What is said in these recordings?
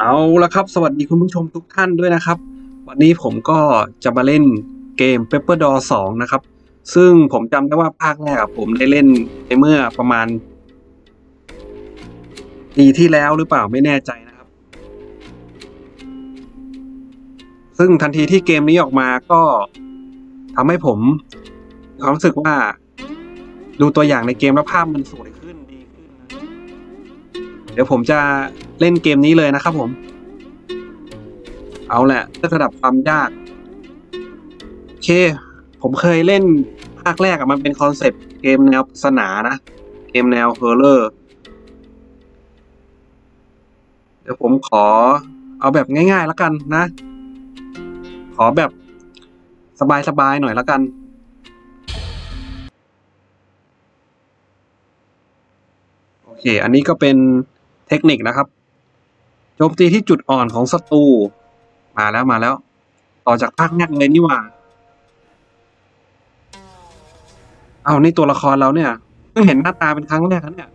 เอาละครับ สวัสดีคุณผู้ชมทุกท่านด้วยนะครับ วันนี้ผมก็จะมาเล่นเกม Pepper Door 2นะครับ ซึ่งผมจำได้ว่าภาคแรกผมได้เล่นในเมื่อประมาณปีที่แล้วหรือเปล่าไม่แน่ใจนะครับ ซึ่งทันทีที่เกมนี้ออกมาก็ทำให้ผมความรู้สึกว่า ดูตัวอย่างในเกมแล้วภาพมันสวยขึ้นดีขึ้นนะ เดี๋ยวผมจะเล่นเกมนี้เลยนะครับผม เอาแหละเลือกระดับความยากโอเค ผมเคยเล่นภาคแรกอะมันเป็นคอนเซปต์เกมแนวปริศนานะ เกมแนวเฮอร์เรอร์เดี๋ยวผมขอเอาแบบง่ายๆแล้วกันนะ ขอแบบสบายๆหน่อยแล้วกันโอเค อันนี้ก็เป็น เทคนิคนะครับ โจมตีที่จุดอ่อนของศัตรู มาแล้วมาแล้ว ต่อจากภาคแรกเลยนี่หว่า เอานี่ตัวละครเราเนี่ยเพิ่งเห็นหน้าตาเป็นครั้งแรกนะเนี่ย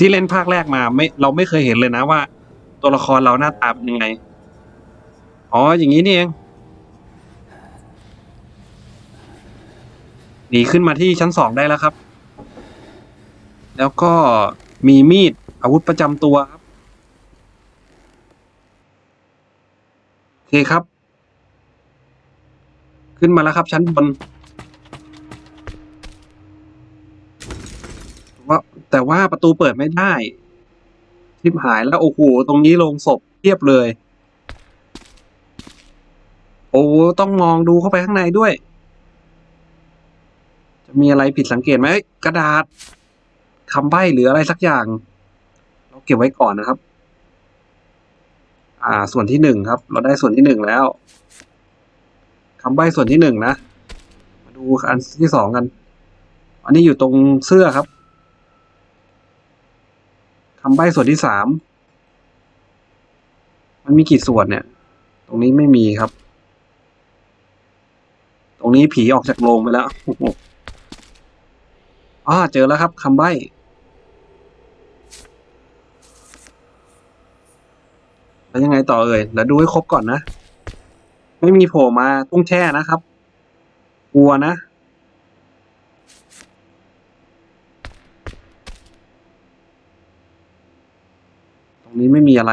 ที่เล่นภาคแรกมาไม่เราไม่เคยเห็นเลยนะว่า ตัวละครเราหน้าตาเป็นยังไง อ๋ออย่างนี้นี่เองหนีขึ้นมาที่ชั้นสองได้แล้วครับ แล้วก็มีมีด อาวุธประจำตัวครับ โอเคครับ ขึ้นมาแล้วครับ ชั้นบนว่าแต่ว่าประตูเปิดไม่ได้ทิบหายแล้วโอ้โหตรงนี้โลงศพเทียบเลย โอ้ต้องมองดูเข้าไปข้างในด้วย จะมีอะไรผิดสังเกตไหมกระดาษคำใบ้หรืออะไรสักอย่าง เก็บไว้ก่อนนะครับ อ่า ส่วนที่หนึ่งครับ เราได้ส่วนที่หนึ่งแล้วคำใบ้ส่วนที่หนึ่งนะ มาดูอันที่สองกัน อันนี้อยู่ตรงเสื้อครับคำใบ้ส่วนที่สาม มันมีกี่ส่วนเนี่ย ตรงนี้ไม่มีครับ ตรงนี้ผีออกจากโรงไปแล้วอ่าเจอแล้วครับคำใบ้ แล้วยังไงต่อเอ่ยเดี๋ยวดูให้ครบก่อนนะ ไม่มีโผล่มาตุ้งแช่นะครับ กลัวนะ ตรงนี้ไม่มีอะไร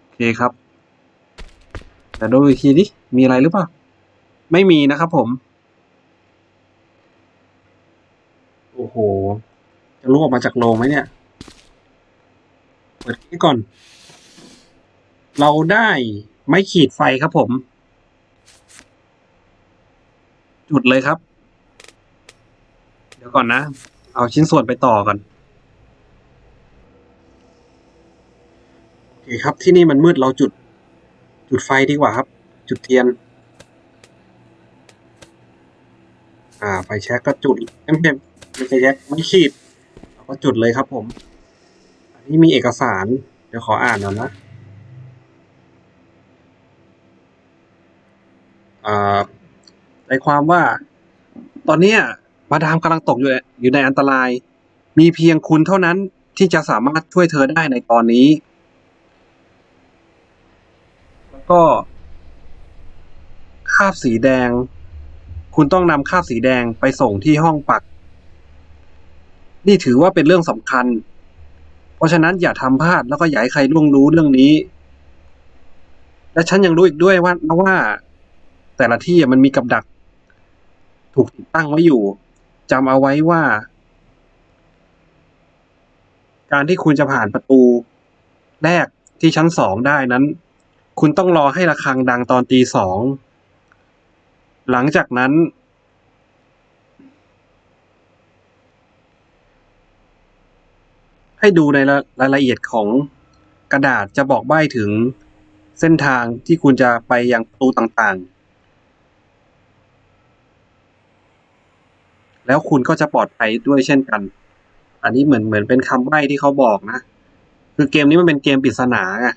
โอเคครับเดี๋ยวดูอีกทีดิ มีอะไรหรือเปล่า ไม่มีนะครับผม โอ้โห จะลุกออกมาจากโรงไหมเนี่ย เปิดนี้ก่อน เราได้ไม้ขีดไฟครับผม จุดเลยครับ เดี๋ยวก่อนนะ เอาชิ้นส่วนไปต่อก่อนโอเคครับที่นี่มันมืดเราจุด จุดไฟดีกว่าครับ จุดเทียน อ่าไฟแช็กก็จุดไม่ใช่ไม่ใช่แช็กไม่ขีดเราก็จุดเลยครับผม นนี้มีเอกสาร เดี๋ยวขออ่านหน่อยนะอ่าในความว่า ตอนนี้มาดามกำลังตกอยู่อยู่ในอันตราย มีเพียงคุณเท่านั้นที่จะสามารถช่วยเธอได้ในตอนนี้ แล้วก็ คาบสีแดง คุณต้องนำคาบสีแดงไปส่งที่ห้องปัก นี่ถือว่าเป็นเรื่องสำคัญ เพราะฉะนั้นอย่าทำพลาดแล้วก็อย่าให้ใครล่วงรู้เรื่องนี้ และฉันยังรู้อีกด้วยว่าว่า แต่ละที่มันมีกับดัก ถูกติดตั้งไว้อยู่จำเอาไว้ว่า การที่คุณจะผ่านประตู แรกที่ชั้นสองได้นั้น คุณต้องรอให้ระฆังดังตอนตีสอง หลังจากนั้น ให้ดูในรายละเอียดของกระดาษจะบอกใบ้ถึงเส้นทางที่คุณจะไปยังประตูต่างๆ แล้วคุณก็จะปลอดภัยด้วยเช่นกัน อันนี้เหมือนเหมือนเป็นคำใบ้ที่เขาบอกนะ คือเกมนี้มันเป็นเกมปริศนาไง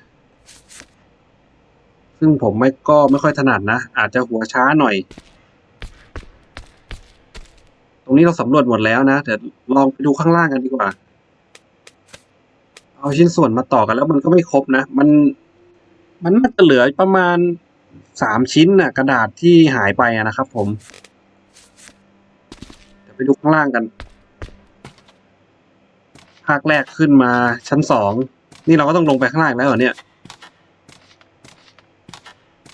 ซึ่งผมไม่ก็ไม่ค่อยถนัดนะ อาจจะหัวช้าหน่อย ตรงนี้เราสำรวจหมดแล้วนะเดี๋ยวลองไปดูข้างล่างกันดีกว่า เอาชิ้นส่วนมาต่อกันแล้วมันก็ไม่ครบนะ มัน มันน่าจะเหลือประมาณสามชิ้นน่ะ กระดาษที่หายไปอะนะครับผมเดี๋ยวไปดูข้างล่างกัน ภาคแรกขึ้นมาชั้นสอง นี่เราก็ต้องลงไปข้างล่างแล้วเหรอเนี่ย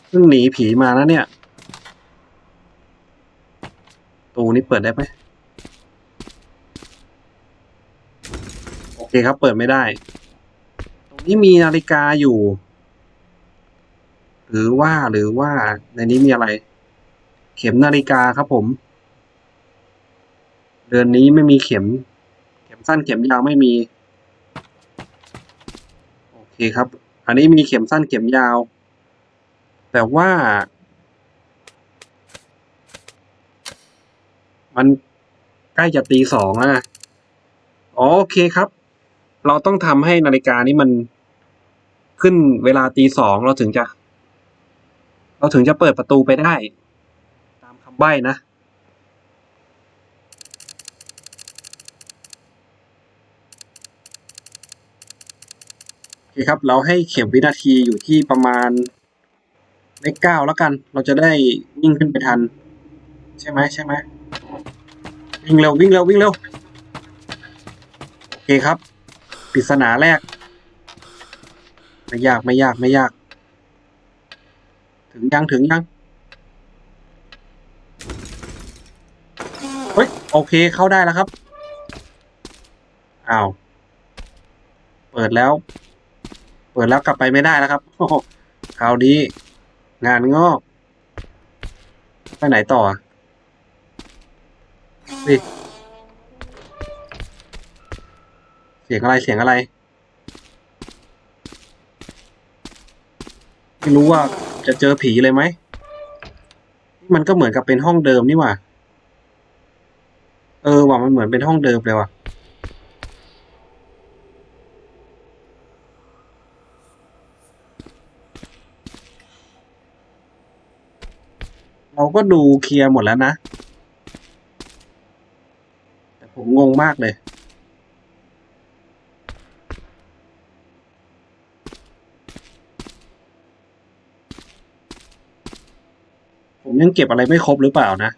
เพิ่งหนีผีมานะเนี่ย ตูนี้เปิดได้ไหมโอเคครับ เปิดไม่ได้ นี้มีนาฬิกาอยู่ หรือว่าหรือว่าในนี้มีอะไร เข็มนาฬิกาครับผม เดือนนี้ไม่มีเข็ม เข็มสั้นเข็มยาวไม่มี โอเคครับ อันนี้มีเข็มสั้นเข็มยาว แต่ว่า มันใกล้จะตีสองแล้วนะโอเคครับ เราต้องทำให้นาฬิกานี้มันขึ้นเวลาตีสองเราถึงจะ เราถึงจะเปิดประตูไปได้ ตามคำใบ้นะ โอเคครับ เราให้เข็มวินาทีอยู่ที่ประมาณเลขเก้าแล้วกัน เราจะได้วิ่งขึ้นไปทัน ใช่ไหมใช่ไหมวิ่งเร็ววิ่งเร็ววิ่งเร็ว โอเคครับ ปริศนาแรก ไม่ยากไม่ยากไม่ยาก ถึงยังถึงยัง เฮ้ย โอเคเข้าได้แล้วครับ อ้าว เปิดแล้ว เปิดแล้วกลับไปไม่ได้แล้วครับคราวนี้ งานงอก ไปไหนต่ออนี่เสียงอะไรเสียงอะไร ไม่รู้ว่าจะเจอผีเลยไหม มันก็เหมือนกับเป็นห้องเดิมนี่หว่า เออว่ามันเหมือนเป็นห้องเดิมเลยว่ะ เราก็ดูเคลียร์หมดแล้วนะ แต่ผมงงมากเลย ยังเก็บอะไรไม่ครบหรือเปล่านะ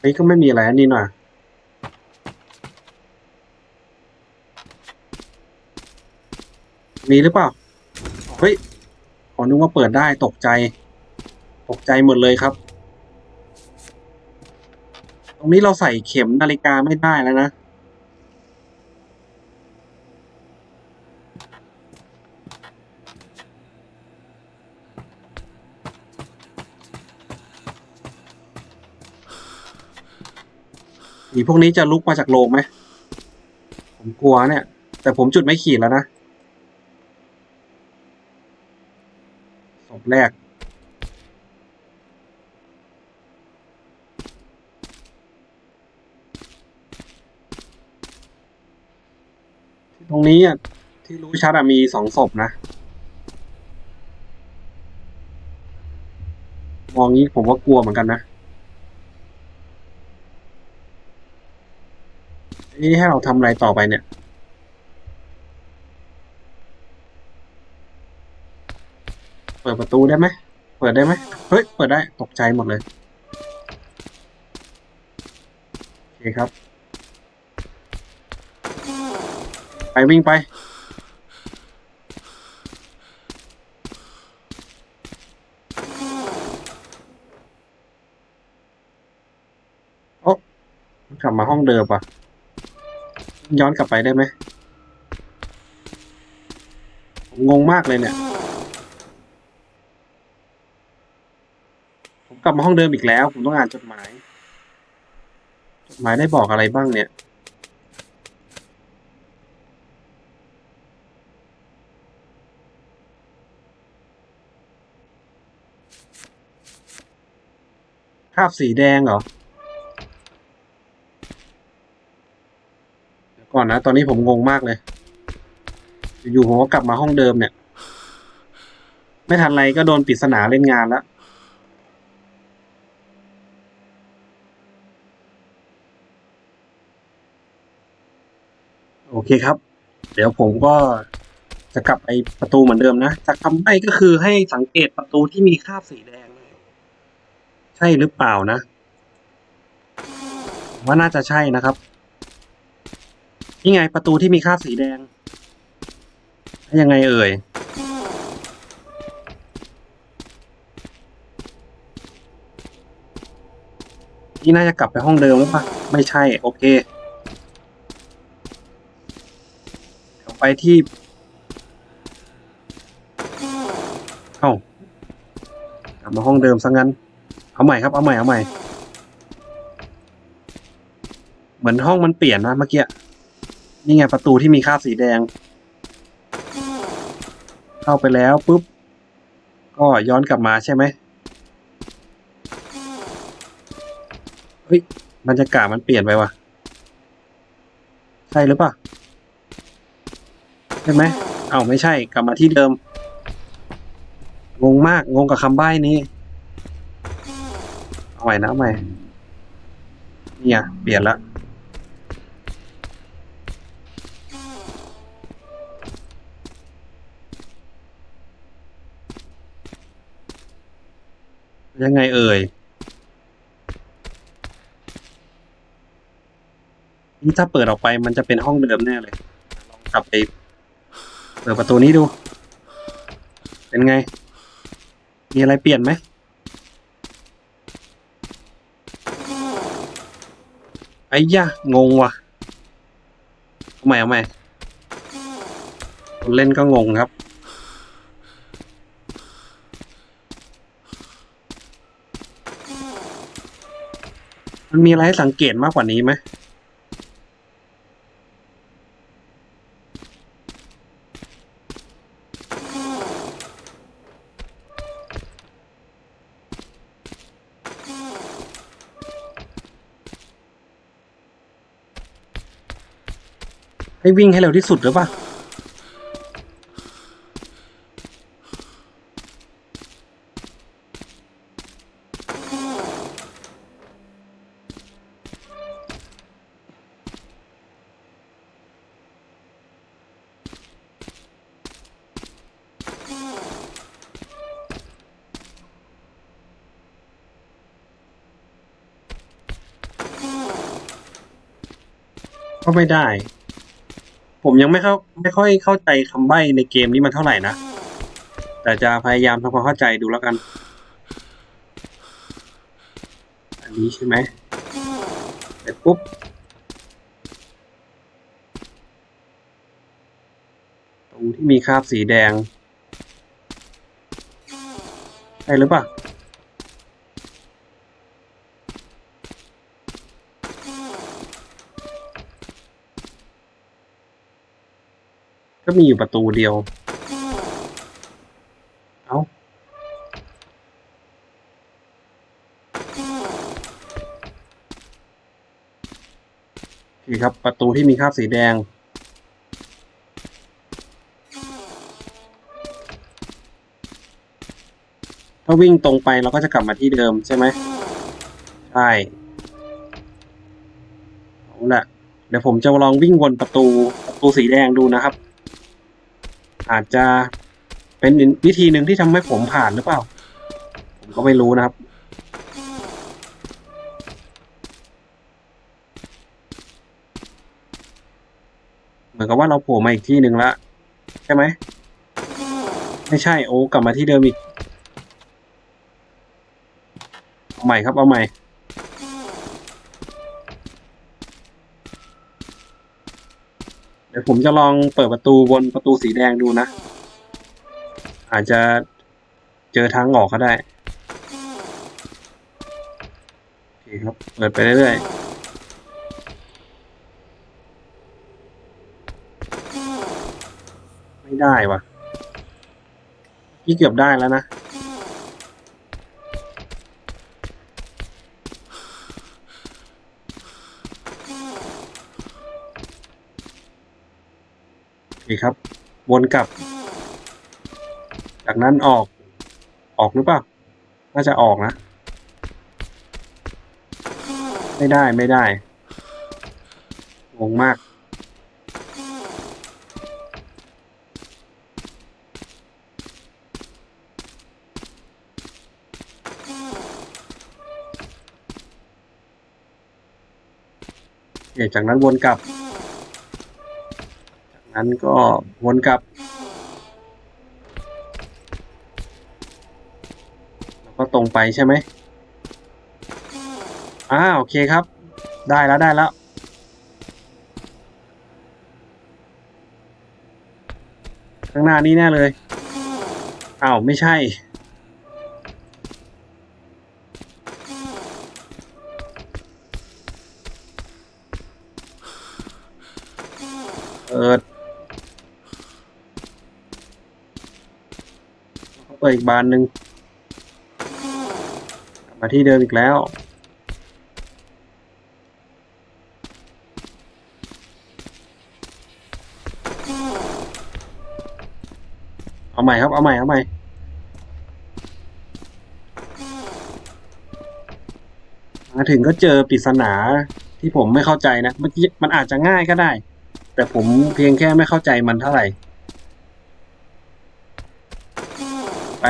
เฮ้ยก็ไม่มีอะไรอันนี้หน่อยมีหรือเปล่า เฮ้ยขอนึกว่าเปิดได้ตกใจ ตกใจหมดเลยครับ ตรงนี้เราใส่เข็มนาฬิกาไม่ได้แล้วนะผีพวกนี้จะลุกมาจากโรงไหม ผมกลัวเนี่ย แต่ผมจุดไม่ขีดแล้วนะศพแรก ต รงนี้อะที่รู้ชัดอะมีสองศพนะ มองงี้ผมว่ากลัวเหมือนกันนะนี่ให้เราทำอะไรต่อไปเนี่ยเปิดประตูได้ไหม เปิดได้ไหม เฮ้ย เปิดได้ ตกใจหมดเลย โอเคครับ ไปวิ่งไป โอ้กลับมาห้องเดิมป่ะย้อนกลับไปได้ไหม งงมากเลยเนี่ย ผมกลับมาห้องเดิมอีกแล้ว ผมต้องอ่านจดหมาย จดหมายได้บอกอะไรบ้างเนี่ยาพสีแดงเหรอก่อนนะ ตอนนี้ผมงงมากเลย อยู่ผมก็กลับมาห้องเดิมเนี่ย ไม่ทันไรก็โดนปริศนาเล่นงานแล้วโอเคครับ เดี๋ยวผมก็จะกลับไปประตูเหมือนเดิมนะจากคำใบ้ก็คือให้สังเกตประตูที่มีคราบสีแดง ช่หรือเปล่านะ ว่าน่าจะใช่นะครับ นี่ไงประตูที่มีคราบสีแดง ยังไงเอ่ย นี่น่าจะกลับไปห้องเดิมหรือเปล่าไม่ใช่ โอเคเดี๋ยวไปที่ เอ้ากลับมาห้องเดิมซะงั้น เอาใหม่ครับ เอาใหม่ เอาใหม่ เหมือนห้องมันเปลี่ยนนะเมื่อกี้ นี่ไงประตูที่มีค่าสีแดง เข้าไปแล้วปุ๊บ ก็ย้อนกลับมาใช่ไหมเฮ้ยบรรยากาศมันเปลี่ยนไปว่ะ ใช่หรือเปล่าใช่ไหม เอ้าไม่ใช่ กลับมาที่เดิม งงมาก งงกับคำใบ้นี้ เอาใหม่นะเอาใหม่เนี่ยเปลี่ยนละยังไงเอ่ยนี่ถ้าเปิดออกไปมันจะเป็นห้องเดิมแน่เลย ลองกลับไป เปิดประตูนี้ดู เป็นไง มีอะไรเปลี่ยนไหม ไอ้ยะงงว่ะทำไม่เอาใหม่คนเล่นก็งงครับ มันมีอะไรให้สังเกตมากกว่านี้ไหม ให้วิ่งให้เร็วที่สุดหรือเปล่าก็ไม่ได้ ผมยังไม่เข้าไม่ค่อยเข้าใจคำใบ้ในเกมนี้มันเท่าไหร่นะ แต่จะพยายามทำความเข้าใจดูแล้วกัน อันนี้ใช่ไหมเสร็จปุ๊บตรงที่มีคราบสีแดงใช่หรือเปล่า ก็มีอยู่ประตูเดียว เอาโอเคครับ ประตูที่มีคราบสีแดง ถ้าวิ่งตรงไปเราก็จะกลับมาที่เดิมใช่ไหม ใช่ เอาละเดี๋ยวผมจะลองวิ่งวนประตูประตูสีแดงดูนะครับ อาจจะเป็นวิธีหนึ่งที่ทำให้ผมผ่านหรือเปล่า ผมก็ไม่รู้นะครับ เหมือนกับว่าเราโผล่มาอีกที่หนึ่งละ ใช่ไหม ไม่ใช่โอ้กลับมาที่เดิมอีก เอาใหม่ครับเอาใหม่ เดี๋ยวผมจะลองเปิดประตูบนประตูสีแดงดูนะ อาจจะเจอทางออกก็ได้โอเคครับ เปิดไปเรื่อยๆ ไม่ได้ว่ะนี่เกือบได้แล้วนะ เคครับ วนกลับ จากนั้นออก ออกหรือเปล่า น่าจะออกนะ ไม่ได้ไม่ได้ งงมาก โอเคจากนั้นวนกลับ นั้นก็วนกลับ แล้วก็ตรงไปใช่ไหมอ่าโอเคครับ ได้แล้วได้แล้วข้างหน้านี้แน่เลยอ้าวไม่ใช่ อีกบานหนึ่งมาที่เดิมอีกแล้วเอาใหม่ครับเอาใหม่เอาใหม่มาถึงก็เจอปริศนาที่ผมไม่เข้าใจนะเมื่อกี้มันอาจจะง่ายก็ได้ แต่ผมเพียงแค่ไม่เข้าใจมันเท่าไหร่ ไป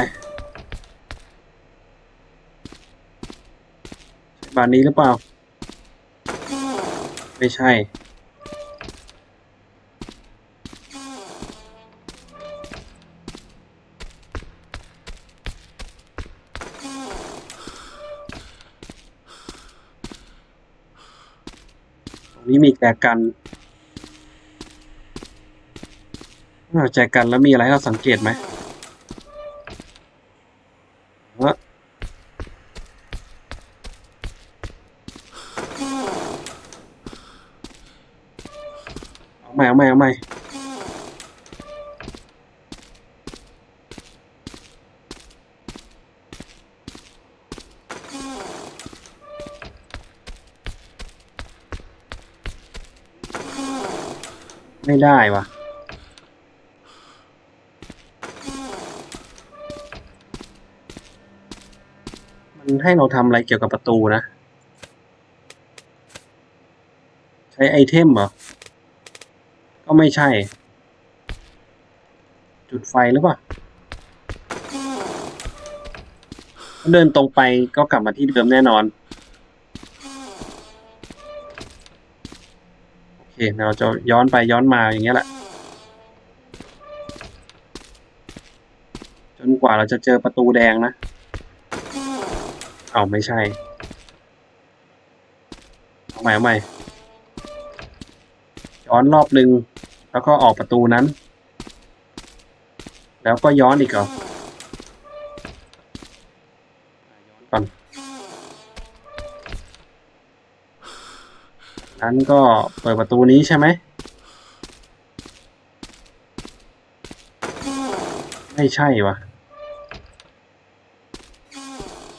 ใช่บานนี้หรือเปล่า ไม่ใช่ ตรงนี้มีแจกันอ้าแจกันแล้วมีอะไรให้เราสังเกตไหมเอ้อเอาให ม่เอาใหม่เอาใหม่ไม่ได้วะมันให้เราทำอะไรเกี่ยวกับประตูนะ ใช้ไอเทมเหรอ ก็ไม่ใช่ จุดไฟหรือเปล่าถ้าเดินตรงไปก็กลับมาที่เดิมแน่นอน โอเคเราจะย้อนไปย้อนมาอย่างเงี้ยแหละ จนกว่าเราจะเจอประตูแดงนะ เอาไม่ใช่ เอาใหม่เอาใหม่ย้อนรอบหนึ่ง แล้วก็ออกประตูนั้น แล้วก็ย้อนอีกเหรอย้อนก่อนนั้นก็เปิดประตูนี้ใช่ไหม ไม่ใช่วะ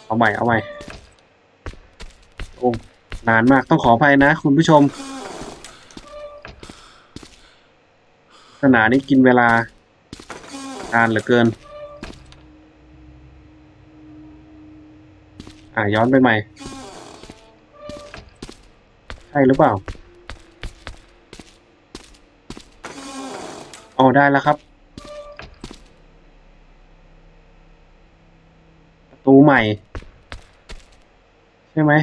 เอาใหม่ เอาใหม่โอ้นานมากต้องขออภัยนะคุณผู้ชม สนานี้กินเวลานานเหลือเกิน อ่าย้อนไปใหม่ ใช่หรือเปล่าอ๋อได้แล้วครับ ประตูใหม่ ใช่ไหม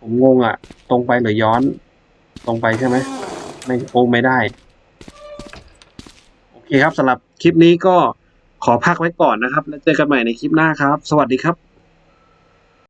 ผมงงอะ ตรงไปหรือย้อน ตรงไปใช่ไหม ไม่โอ้ไม่ได้ โอเคครับสำหรับคลิปนี้ก็ขอพักไว้ก่อนนะครับ แล้วเจอกันใหม่ในคลิปหน้าครับ สวัสดีครับ